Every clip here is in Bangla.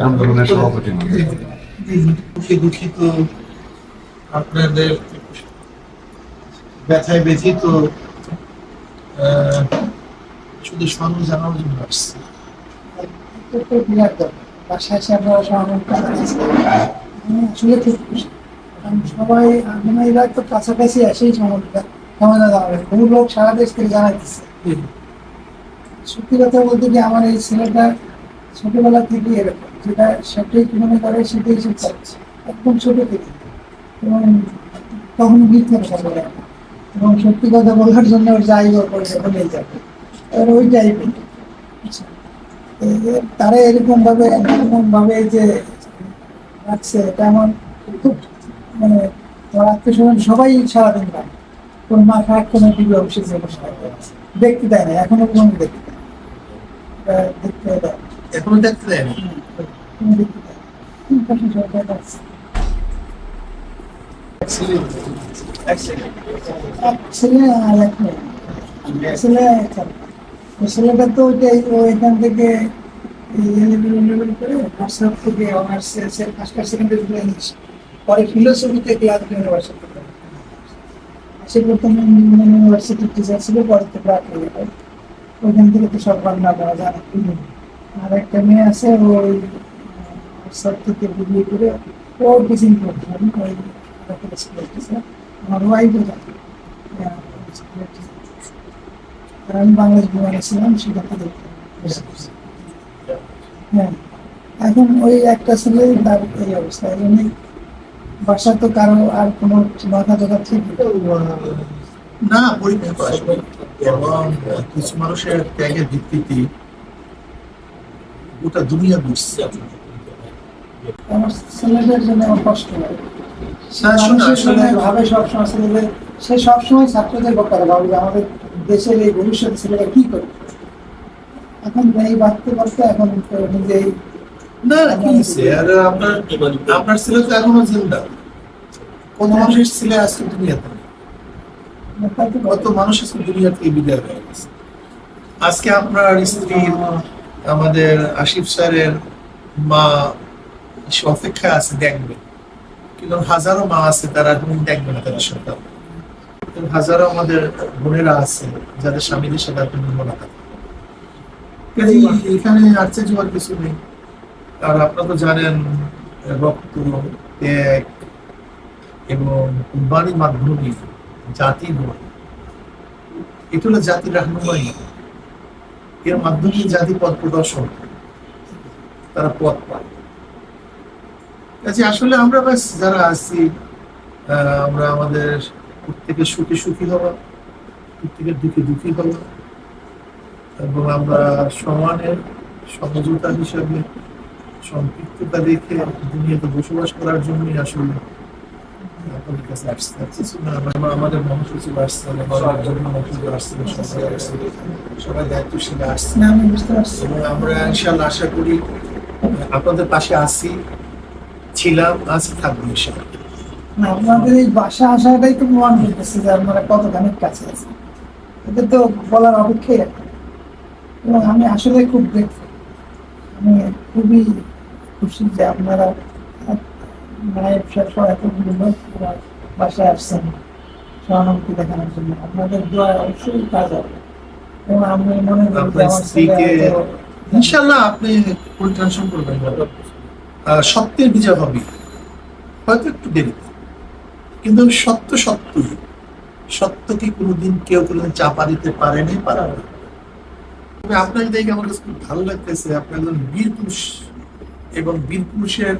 আন্দোলনের সভাপতি দুঃখে দুঃখিত আপনাদের ব্যথায় ব্যথিত আহ, শুধু স্মরণ জানানোর জন্য আসছি তো বিরাট ব্যাপার। বাসায় এসে আমরা সমাগম কাছাকাছি আমি আসলে খুব খুশি কারণ সবাই মানে এরা তো কাছাকাছি এসেই সমাজটা সমাধান হবে বহু লোক সারা দেশ থেকে জানাইতেছে। সত্যি কথা বলতে কি আমার এই ছেলেটা ছোটবেলা থেকে এরকম যেটা সেটাই মনে করে সেটাই সে চাচ্ছে একদম ছোট থেকে। এবং তখন মিথ্যে কথা বলে। এবং সত্যি কথা বলার জন্য ওর যাই ওর করে বলেই যাবে এবার ওই টাইপের তারা এরকম ভাবে এরকম ভাবে যে রাখছে এটা আমার খুব মানে আমার আত্মীয় স্বজন সবাই সারাদিন পায় কোন মা সারাক্ষণে টিভি অফিসে যে বসে থাকে। দেখতে দেয় না এখনও কোনো দেখতে দেয় দেখতে দেয় এখনও দেখতে দেয় না? দেখতে দেয় সরকার আছে। ছেলেটা তো ওইটাই এখান থেকে হোয়াটসঅ্যাপ থেকে honours first class second year English পরে ফিলোসফিতে ক্লাস ইউনিভার্সিটি সে প্রথম ইউনিভার্সিটি টিচার ছিল, পরে তো হয়ে ওইখান থেকে তো সব বাংলা করা জানে আর একটা মেয়ে আছে, ওই হোয়াটসঅ্যাপ থেকে ভিডিও করে ও টিচিং করতে আমি ওই স্কুলের টিচার আমার ওয়াইফও স্কুলের টিচার আর আমি বাংলাদেশ বিমানে ছিলাম সেটা থেকে হ্যাঁ এখন ওই একটা ছেলে তার এই অবস্থা। এই জন্যই বাসা তো কারও আর কোনো ঠিক না পরীক্ষা এবং কিছু মানুষের ত্যাগের ভিত্তিতে গোটা দুনিয়া বুঝছে আমার ছেলেদের জন্য আমার কষ্ট লাগে না, শোনো, মানুষের আসলে- জন্য ভাবে সবসময় ছেলেদের সে সবসময় ছাত্রদের ব্যাপারে ভাবে যে আমাদের দেশের এই ভবিষ্যৎ ছেলেরা কি করবে? এখন এই বাড়তে বাড়তে এখন নিজেই এখনও আজকে আপনার আমাদের আশিফ স্যারের মা অপেক্ষায় আছে দেখবে। কিন্তু হাজারো মা আছে, তারা এখন দেখবে না তাদের সন্তান হাজারো আমাদের বোনেরা আছে, যাদের স্বামীদের সাথে আপনি মোলাকাত এখানে আর চেয়ে যাওয়ার কিছু নেই। আর আপনারা তো জানেন, রক্ত ত্যাগ এবং কুরবানির মাধ্যমে জাতি নয় এটা হলো জাতির রাহনুমাই এর মাধ্যমে জাতি পথ প্রদর্শন তারা পথ পায়। কাজে আসলে আমরা ব্যাস যারা আছি আমরা আমাদের প্রত্যেকে সুখে সুখী হওয়া, প্রত্যেকের দুঃখে দুঃখী হওয়া এবং আমরা সমানের সমঝোতা হিসাবে সম্পৃক্ততা দেখে দুনিয়াতে বসবাস করার জন্যই আসলে আপনাদের কাছে আসছে আর কিছু না, আমরা- আমাদের মহাসচিব আসছেন আমাদের জন্য মহাসচিব আসছেন সবাই আসছেন সবাই দায়িত্বশীল আসছে। না আমি বুঝতে পারছি। এবং আমরা ইনশাল্লাহ আশা করি আপনাদের পাশে আছি ছিলাম আছি থাকব ইনশাল্লাহ না, আপনাদের এই বাসা আসাটাই তো প্রমাণ করতেছে যে আপনারা কতখানি কাছে আছে এটা তো বলার অপেক্ষাই এবং আমি আসলে খুব গ্রেটফুল আমি খুবই খুশি যে আপনারা মায়ের শেষ এতগুলো বাসায় আসছেন সহানুভূতি দেখানোর জন্য। আপনাদের দোয়া অবশ্যই কাজ হবে। এবং আমি মনে করি ইনশাল্লাহ আপনি টেনশন করবেন। সত্যের বিজয় হবে। হয়তো একটু দেরিতে কিন্তু সত্য সত্যই। সত্যকে কোনোদিন কেউ কোনোদিন চাপা দিতে পারেনি পারা তবে আপনাকে দেখে আমার কাছে খুব ভালো লাগতেছে, আপনি একজন বীর পুরুষ এবং বীর পুরুষের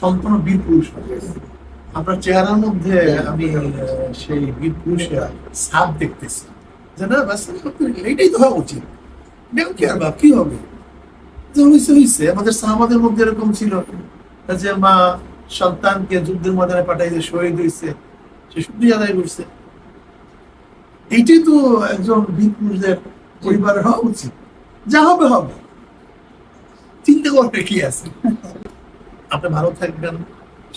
সম্পূর্ণ বীর পুরুষ আপনার চেহারার মধ্যে আমি সেই বীর পুরুষের ছাপ দেখতেছি। যে না এইটাই তো হওয়া উচিত। দেখো কি আর কি হবে? যে আমাদের মধ্যে এরকম ছিল। যে মা সন্তানকে যুদ্ধের ময়দানে পাঠাইছে, শহীদ হয়েছে সে শুক্রিয়া আদায় করছে। এইটাই তো একজন বীর পুরুষদের পরিবারের হওয়া উচিত। যা হবে হবে। চিন্তা করবে কি আছে? আপনি ভালো থাকবেন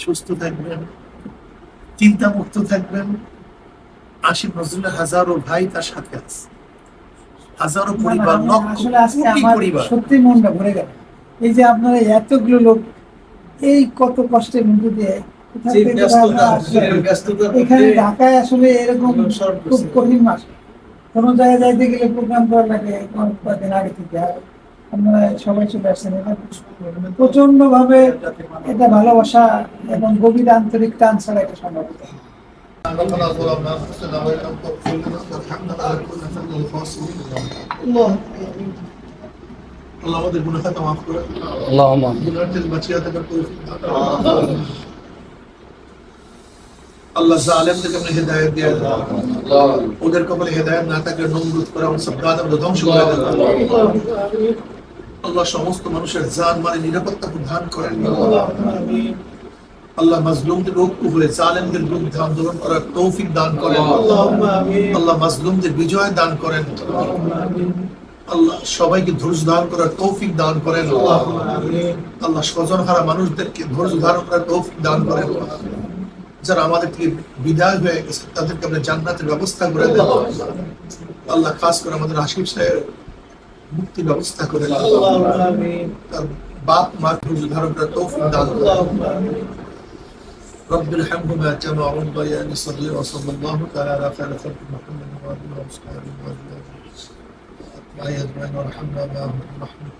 সুস্থ থাকবেন চিন্তা মুক্ত থাকবেন। আশিফ নজরুলের হাজারো ভাই তার সাথে আছে। হাজারো পরিবার লক্ষ কোটি পরিবার। সত্যি মনটা ভরে গেল। এই যে আপনারা এতগুলো লোক এই কত কষ্টের মধ্যে দিয়ে এখানে ঢাকায় আসলে এরকম খুব কঠিন মাস। কোনো জায়গায় যাইতে গেলে প্রোগ্রাম করা লাগে কয়েকদিন আগে থেকে আর আমরা সবাই চলে আসছেন এটা প্রচণ্ড ভাবে এটা ভালোবাসা এবং গভীর আন্তরিক টান ছাড়া একটা সম্ভব আল্লাহ আমাদের গুণাখাতা মাফ করে। আল্লাহ গুণার্থের বাঁচিয়ে থাকার আল্লাহ জালেমদেরকে আপনি হেদায়েত দিয়ে দেন। ওদের কপালে হেদায়েত না থাকলে নমরুদ করে আমার সব গাছ আমাদের ধ্বংস করে দেন আল্লাহ সমস্ত মানুষের জান মানে নিরাপত্তা প্রদান করেন। আল্লাহ মাজলুমদের ঐক্য হয়ে জালেমদের বিরুদ্ধে আন্দোলন করার তৌফিক দান করেন। আল্লাহ মাজলুমদের বিজয় দান করেন। আল্লাহ সবাইকে ধৈর্য ধারণ করার তৌফিক দান করেন। আল্লাহ স্বজন হারা মানুষদেরকে ধৈর্য ধারণ করার তৌফিক দান করেন। যারা আমাদের থেকে বিদায় হয়ে গেছে তাদেরকে আমরা জান্নাতের ব্যবস্থা করে দেন আল্লাহ খাস করে আমাদের আশিফ সাহেব মুক্তি ব্যবস্থা করে দেন তার বাপ মা ধৈর্য ধারণ করার তৌফিক দান করেন رب ارحمهما كما ربياني صغيرا وصلى الله تعالى على خير خلق محمد وعلى اله وصحبه وازواجه اجمعين وارحمنا معهم رحمه